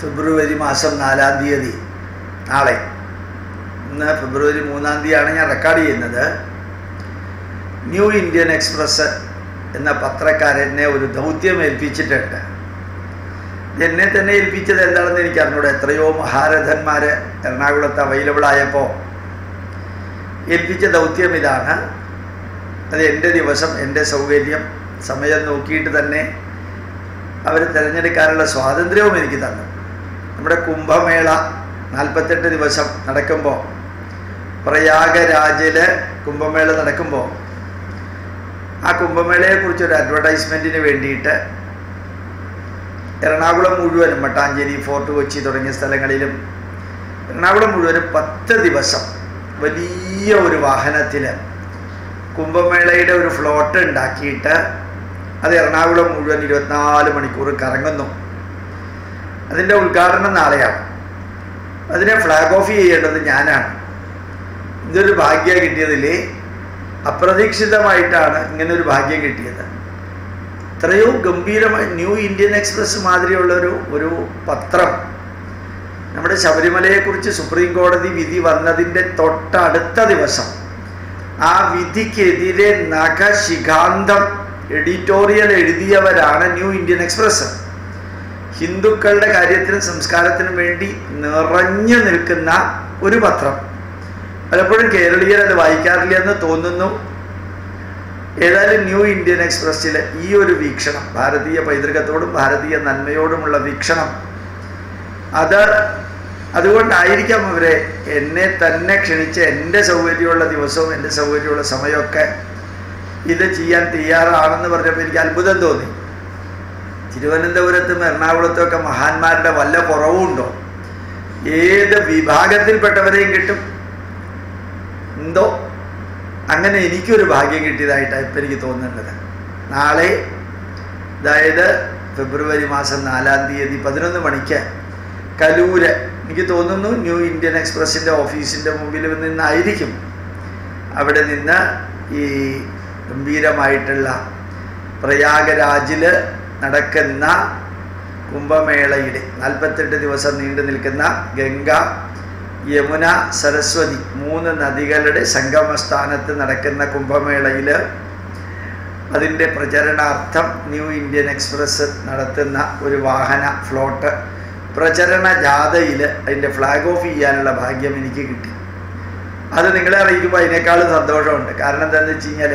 ഫെബ്രുവരി മാസം നാലാം തീയതി നാളെ. ഇന്ന് ഫെബ്രുവരി മൂന്നാം തീയതിയാണ് ഞാൻ റെക്കോർഡ് ചെയ്യുന്നത്. ന്യൂ ഇന്ത്യൻ എക്സ്പ്രസ് എന്ന പത്രക്കാരനെ ഒരു ദൗത്യം ഏൽപ്പിച്ചിട്ടുണ്ട്. എന്നെ തന്നെ ഏൽപ്പിച്ചത് എന്താണെന്ന് എനിക്ക് അറിഞ്ഞൂടെ എത്രയോ മഹാരഥന്മാർ എറണാകുളത്ത് അവൈലബിൾ ആയപ്പോൾ ഏൽപ്പിച്ച ദൗത്യം ഇതാണ്. അത് എന്റെ ദിവസം എന്റെ സൗകര്യം സമയം നോക്കിയിട്ട് തന്നെ അവർ തിരഞ്ഞെടുക്കാനുള്ള സ്വാതന്ത്ര്യവും എനിക്ക് തന്നു. നമ്മുടെ കുംഭമേള നാൽപ്പത്തെട്ട് ദിവസം നടക്കുമ്പോൾ പ്രയാഗരാജിൽ കുംഭമേള നടക്കുമ്പോൾ ആ കുംഭമേളയെക്കുറിച്ച് ഒരു അഡ്വർടൈസ്മെന്റിന് വേണ്ടിയിട്ട് എറണാകുളം മുഴുവനും മട്ടാഞ്ചേരി ഫോർട്ട് കൊച്ചി തുടങ്ങിയ സ്ഥലങ്ങളിലും എറണാകുളം മുഴുവനും പത്ത് ദിവസം വലിയ ഒരു വാഹനത്തിൽ കുംഭമേളയുടെ ഒരു ഫ്ലോട്ട് ഉണ്ടാക്കിയിട്ട് അത് എറണാകുളം മുഴുവൻ ഇരുപത്തിനാല് മണിക്കൂർ കറങ്ങുന്നു. അതിന്റെ ഉദ്ഘാടനം നാളെയാണ്. അതിനെ ഫ്ലാഗ് ഓഫ് ചെയ്യേണ്ടത് ഞാനാണ്. ഇതൊരു ഭാഗ്യം കിട്ടിയതിൽ അപ്രതീക്ഷിതമായിട്ടാണ് ഇങ്ങനെ ഒരു ഭാഗ്യം കിട്ടിയത്. ഇത്രയോ ഗംഭീരമായി ന്യൂ ഇന്ത്യൻ എക്സ്പ്രസ് മാതിരിയുള്ളൊരു ഒരു പത്രം നമ്മുടെ ശബരിമലയെക്കുറിച്ച് സുപ്രീം കോടതി വിധി വന്നതിന്റെ തൊട്ടടുത്ത ദിവസം ആ വിധിക്കെതിരെ നഖശിഖാന്തം എഡിറ്റോറിയൽ എഴുതിയവരാണ് ന്യൂ ഇന്ത്യൻ എക്സ്പ്രസ്. ഹിന്ദുക്കളുടെ കാര്യത്തിനും സംസ്കാരത്തിനും വേണ്ടി നിറഞ്ഞു നിൽക്കുന്ന ഒരു പത്രം. പലപ്പോഴും കേരളീയർ അത് വായിക്കാറില്ല എന്ന് തോന്നുന്നു. ഏതായാലും ന്യൂ ഇന്ത്യൻ എക്സ്പ്രസ്സിലെ ഈ ഒരു വീക്ഷണം ഭാരതീയ പൈതൃകത്തോടും ഭാരതീയ നന്മയോടുമുള്ള വീക്ഷണം അത് അതുകൊണ്ടായിരിക്കാം അവരെ എന്നെ തന്നെ ക്ഷണിച്ച് എന്റെ സൗകര്യമുള്ള ദിവസവും എന്റെ സൗകര്യമുള്ള സമയമൊക്കെ ഇത് ചെയ്യാൻ തയ്യാറാണെന്ന് പറഞ്ഞപ്പോൾ എനിക്ക് അത്ഭുതം തോന്നി. തിരുവനന്തപുരത്തും എറണാകുളത്തും ഒക്കെ മഹാന്മാരുടെ വല്ല കുറവുണ്ടോ ഏത് വിഭാഗത്തിൽപ്പെട്ടവരെയും കിട്ടും? എന്തോ അങ്ങനെ എനിക്കൊരു ഭാഗ്യം കിട്ടിയതായിട്ടാണ് ഇപ്പം എനിക്ക് തോന്നുന്നത്. നാളെ അതായത് ഫെബ്രുവരി മാസം നാലാം തീയതി പതിനൊന്ന് മണിക്ക് കലൂര് എനിക്ക് തോന്നുന്നു ന്യൂ ഇന്ത്യൻ എക്സ്പ്രസിന്റെ ഓഫീസിന്റെ മുമ്പിൽ നിന്നായിരിക്കും അവിടെ നിന്ന് ഈ ഗംഭീരമായിട്ടുള്ള പ്രയാഗരാജിൽ നടക്കുന്ന കുംഭമേളയുടെ നാൽപ്പത്തെട്ട് ദിവസം നീണ്ടു നിൽക്കുന്ന ഗംഗ യമുന സരസ്വതി മൂന്ന് നദികളുടെ സംഗമസ്ഥാനത്ത് നടക്കുന്ന കുംഭമേളയിൽ അതിന്റെ പ്രചരണാർത്ഥം ന്യൂ ഇന്ത്യൻ എക്സ്പ്രസ് നടത്തുന്ന ഒരു വാഹന ഫ്ലോട്ട് പ്രചരണ ജാഥയിൽ അതിന്റെ ഫ്ലാഗ് ഓഫ് ചെയ്യാനുള്ള ഭാഗ്യം എനിക്ക് കിട്ടി. അത് നിങ്ങളെ അറിയിക്കുമ്പോൾ അതിനേക്കാളും സന്തോഷമുണ്ട്. കാരണം എന്താണെന്ന് വെച്ച് കഴിഞ്ഞാൽ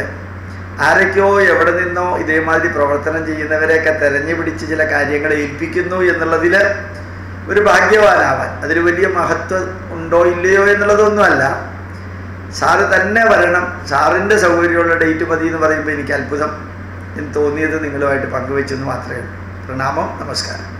ആരൊക്കെയോ എവിടെ നിന്നോ ഇതേമാതിരി പ്രവർത്തനം ചെയ്യുന്നവരെയൊക്കെ തെരഞ്ഞു പിടിച്ച് ചില കാര്യങ്ങൾ ഏൽപ്പിക്കുന്നു എന്നുള്ളതിൽ ഒരു ഭാഗ്യവാനാവാൻ. അതൊരു വലിയ മഹത്വം ഉണ്ടോ ഇല്ലയോ എന്നുള്ളതൊന്നുമല്ല. സാറ് തന്നെ വരണം. സാറിന്റെ സൗകര്യമുള്ള ഡേറ്റ് മതി എന്ന് പറയുമ്പോൾ എനിക്ക് അത്ഭുതം എന്ന് തോന്നിയത് നിങ്ങളുമായിട്ട് പങ്കുവെച്ചെന്ന് മാത്രമേ ഉള്ളൂ. പ്രണാമം നമസ്കാരം.